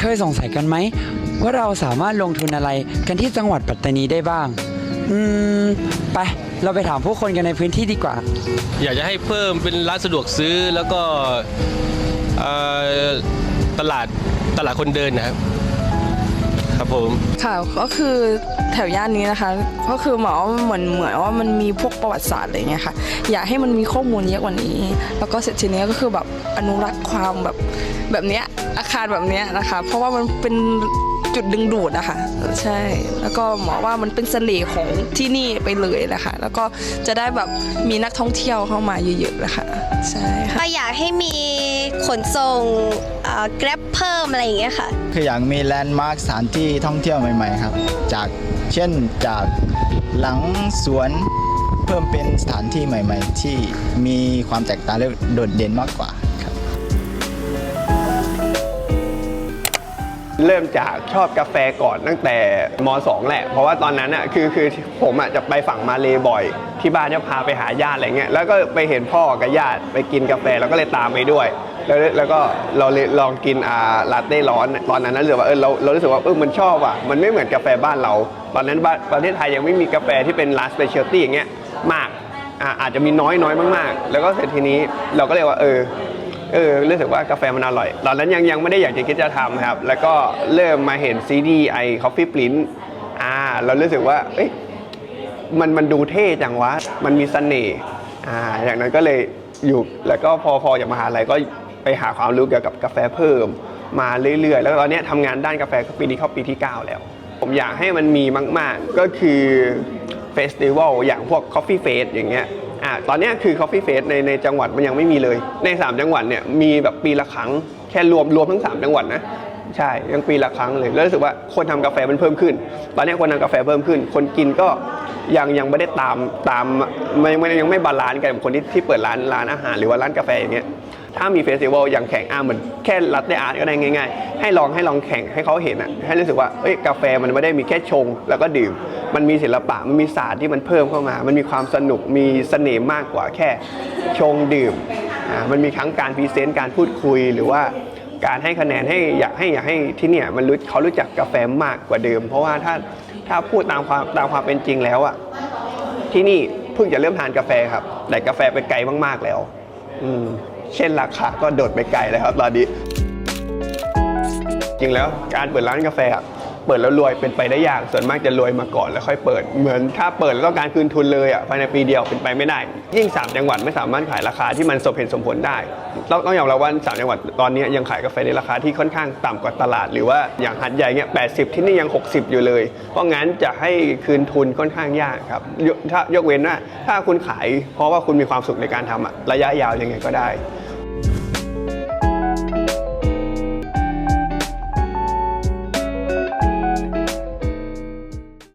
เคยสงสัยกันไหม ว่าเราสามารถลงทุนอะไรกันที่จังหวัดปัตตานีได้บ้าง อืม ไป เราไปถามผู้คนกันในพื้นที่ดีกว่า อยากจะให้เพิ่มเป็นร้านสะดวกซื้อแล้วก็เอ่อตลาดตลาดคนเดินนะครับ ครับผมค่ะก็คือแถวย่านนี้นะคะ ก็คือหมอเหมือนเหมือนว่ามันมีพวกประวัติศาสตร์อะไรเงี้ยค่ะ อยากให้มันมีข้อมูลเยอะกว่านี้ แล้วก็เสร็จทีนี้ก็คือแบบอนุรักษ์ความแบบแบบเนี้ยอาคารแบบเนี้ยนะคะ เพราะว่ามันเป็น จุดดึงดูดนะคะใช่ แล้วก็หมอว่ามันเป็นเสน่ห์ของที่นี่ไปเลยนะคะแล้วก็จะได้แบบมีนักท่องเที่ยวเข้ามาเยอะๆนะคะใช่ค่ะก็อยากให้มีขนส่งแกร็บเพิ่มอะไรอย่างเงี้ยค่ะ คืออยากมีแลนด์มาร์คสถานที่ท่องเที่ยวใหม่ๆครับ จากเช่นจากหลังสวนเพิ่มเป็นสถานที่ใหม่ ๆ ที่มีความแตกต่างและโดดเด่นมากกว่า เริ่มจากชอบกาแฟก่อนตั้งแต่ม .2 แหละ เพราะว่าตอนนั้นอะคือคือผมอะจะไปฝั่งมาเลบ่อย ที่บ้านจะพาไปหาญาติอะไรเงี้ยแล้วก็ไปเห็นพ่อกับญาติไปกินกาแฟแล้วก็เลยตามไปด้วย แล้วแล้วก็เราเลยลองกินอ่าลาเต้ร้อนตอนนั้นนะรู้สึกว่าเออเราเรารู้สึกว่าเออมันชอบอะมันไม่เหมือนกาแฟบ้านเรา ตอนนั้นบ้านประเทศไทยยังไม่มีกาแฟที่เป็นร้านสเปเชียลตี้อย่างเงี้ยมากอ่าอาจจะมีน้อยน้อยมาก ๆ แล้วก็เสร็จทีนี้เราก็เลยว่าเออ เออรู้สึกว่ากาแฟมันอร่อย ตอนนั้นยังยังไม่ได้อยากจะคิดจะทำครับ แล้วก็เริ่มมาเห็นซีดีไอคอฟฟี่ปรินอ่าเรารู้สึกว่าเอ้ยมันมันดูเท่จังวะมันมีเสน่ห์อ่าอย่างนั้นก็เลยอยู่แล้วก็พอพอจากมหาลัยก็ไปหาความรู้เกี่ยวกับกาแฟเพิ่ม มาเรื่อยๆ แล้วตอนเนี้ยทำงานด้านกาแฟก็ปีนี้เข้าปีที่ 9 แล้ว ผมอยากให้มันมีมาก ๆ ก็คือเฟสติวัลอย่างพวก Coffee Fest อย่างเงี้ย อ่าตอนนี้คือ Coffee Fest ในในจังหวัดมันยังไม่มีเลย ใน 3 จังหวัดเนี่ยมีแบบปีละครั้งแค่รวมรวมทั้ง 3 จังหวัดนะใช่ยังปีละครั้งเลยแล้วรู้สึกว่าคนทำกาแฟมันเพิ่มขึ้น ตอนเนี้ยคนทำกาแฟเพิ่มขึ้น คนกินก็ ยังยังไม่ได้ตามตามไม่ไม่ยังไม่บาลานซ์กันกับคนที่ที่เปิดร้านร้านอาหารหรือว่าร้านกาแฟอย่างเงี้ยถ้ามีเฟสติวัลอย่างแข่งอะเหมือนแค่รัตเตอาร์ตก็ได้ง่ายๆ ให้ลองให้ลองแข่งให้เขาเห็นอะให้รู้สึกว่าเอ้ยกาแฟมันไม่ได้มีแค่ชง แล้วก็ดื่ม มันมีศิลปะมันมีศาสตร์ที่มันเพิ่มเข้ามา มันมีความสนุกมีเสน่ห์มากกว่าแค่ชงดื่มอ่ามันมีทั้งการพรีเซนต์การพูดคุยหรือว่าการให้คะแนนให้อยากให้อยากให้ที่เนี่ยมันรู้เขารู้จักกาแฟมากกว่าเดิม เพราะว่าถ้า ถ้าพูดตามความตามความเป็นจริงแล้วอะที่นี่เพิ่งจะเริ่มทานกาแฟครับ แต่กาแฟไปไกลมากๆแล้ว อืม เช่นราคาก็โดดไปไกลเลยครับตอนนี้จริงแล้วการเปิดร้านกาแฟอะ เปิดแล้วรวยเป็นไปได้ยากส่วนมากจะรวยมาก่อนแล้วค่อยเปิด เหมือนถ้าเปิดแล้วต้องการคืนทุนเลยอะภายในปีเดียวเป็นไปไม่ได้ ยิ่ง3จังหวัดไม่สามารถขายราคาที่มันสมเหตุสมผลได้ต้องต้องยอมรับว่าสามจังหวัดตอนนี้ยังขายกาแฟในราคาที่ค่อนข้างต่ำกว่าตลาด หรือว่าอย่างหัดใหญ่เนี่ย80ที่นี่ยัง 60 อยู่เลย เพราะงั้นจะให้คืนทุนค่อนข้างยากครับถ้ายกเว้นว่าถ้าคุณขาย เพราะว่าคุณมีความสุขในการทำอะระยะยาวยังไงก็ได้